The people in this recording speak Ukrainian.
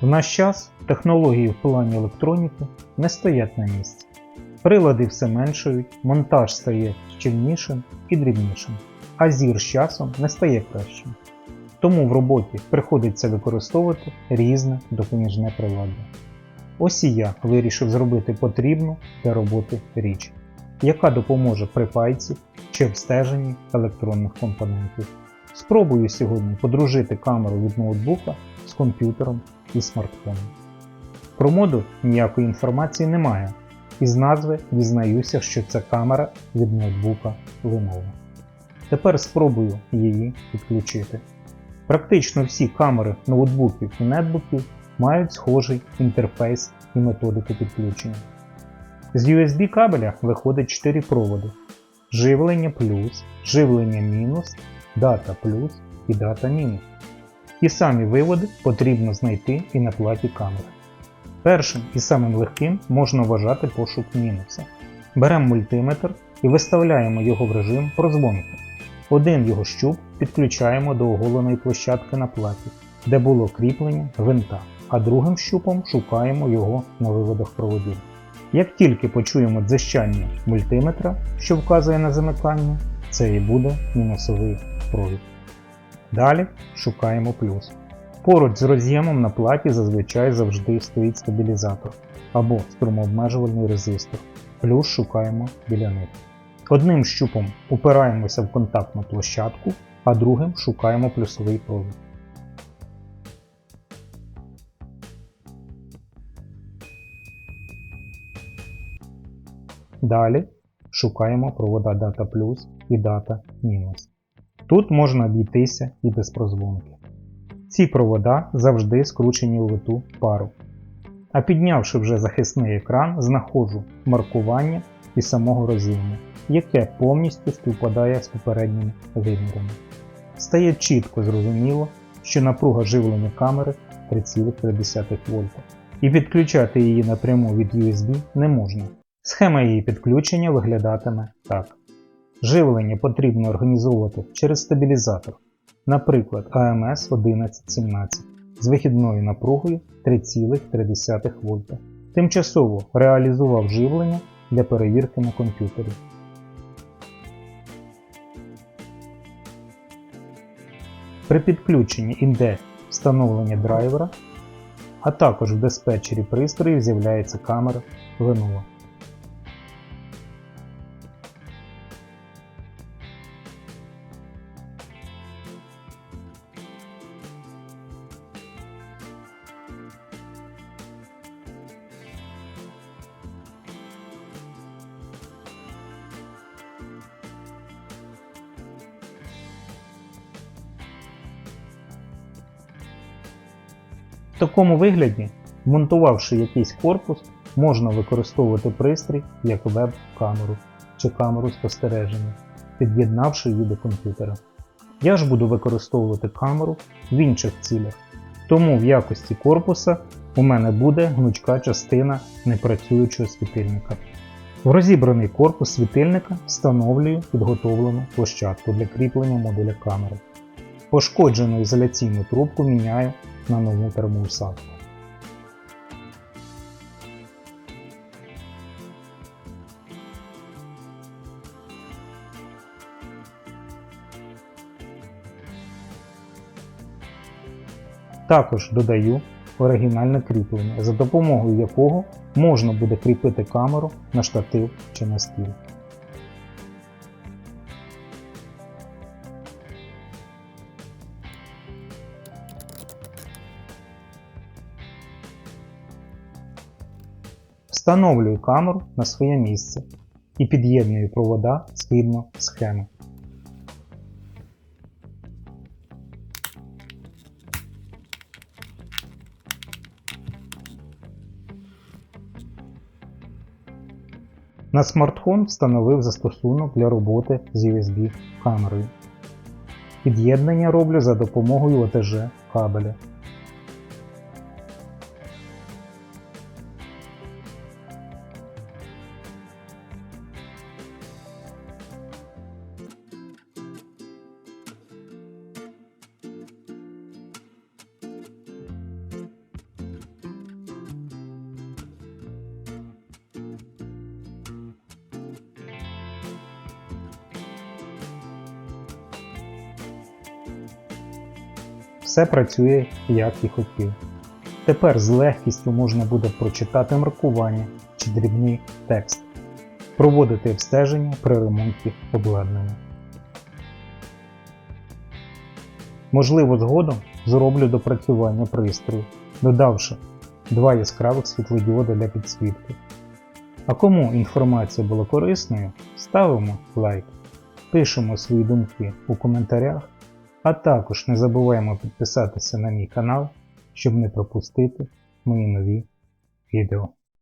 В наш час технології в плані електроніки не стоять на місці. Прилади все меншують, монтаж стає щільнішим і дрібнішим, а зір з часом не стає кращим. Тому в роботі приходиться використовувати різне допоміжне приладдя. Ось і я вирішив зробити потрібну для роботи річ, яка допоможе при пайці чи обстеженні електронних компонентів. Спробую сьогодні подружити камеру від ноутбука з комп'ютером і смартфоном. Про моду ніякої інформації немає, із назви дізнаюся, що це камера від ноутбука Lenovo. Тепер спробую її підключити. Практично всі камери ноутбуків і нетбуків мають схожий інтерфейс і методику підключення. З USB кабеля виходить 4 проводи: живлення плюс, живлення мінус, дата плюс і дата мінус. Ті самі виводи потрібно знайти і на платі камери. Першим і самим легким можна вважати пошук мінуса. Беремо мультиметр і виставляємо його в режим прозвонки. Один його щуп підключаємо до оголеної площадки на платі, де було кріплення гвинта, а другим щупом шукаємо його на виводах проводів. Як тільки почуємо дзищання мультиметра, що вказує на замикання, це і буде мінусовий провід. Далі шукаємо плюс. Поруч з роз'ємом на платі зазвичай завжди стоїть стабілізатор або струмообмежувальний резистор. Плюс шукаємо біля них. Одним щупом упираємося в контактну площадку, а другим шукаємо плюсовий провід. Далі шукаємо провода дата плюс і дата мінус. Тут можна обійтися і без прозвонки. Ці провода завжди скручені у виту пару. А піднявши вже захисний екран, знаходжу маркування і самого роз'єму, яке повністю співпадає з попередніми вимірами. Стає чітко зрозуміло, що напруга живлення камери 3,3 В, і підключати її напряму від USB не можна. Схема її підключення виглядатиме так. Живлення потрібно організовувати через стабілізатор, наприклад AMS 1117 з вихідною напругою 3,3 В. Тимчасово реалізував живлення для перевірки на комп'ютері. При підключенні йде встановлення драйвера, а також в диспетчері пристроїв з'являється камера Lenovo. В такому вигляді, вмонтувавши якийсь корпус, можна використовувати пристрій як веб-камеру чи камеру спостереження, під'єднавши її до комп'ютера. Я ж буду використовувати камеру в інших цілях, тому в якості корпуса у мене буде гнучка частина непрацюючого світильника. В розібраний корпус світильника встановлюю підготовлену площадку для кріплення модуля камери. Пошкоджену ізоляційну трубку міняю на нову термоусадку. Також додаю оригінальне кріплення, за допомогою якого можна буде кріпити камеру на штатив чи на стіл. Встановлюю камеру на своє місце і під'єдную провода згідно схеми. На смартфон встановив застосунок для роботи з USB камерою. Під'єднання роблю за допомогою OTG кабеля. Все працює як і хотів. Тепер з легкістю можна буде прочитати маркування чи дрібний текст, проводити обстеження при ремонті обладнання. Можливо, згодом зроблю допрацювання пристрою, додавши два яскравих світлодіоди для підсвітки. А кому інформація була корисною, ставимо лайк, пишемо свої думки у коментарях, а також не забуваємо підписатися на мій канал, щоб не пропустити мої нові відео.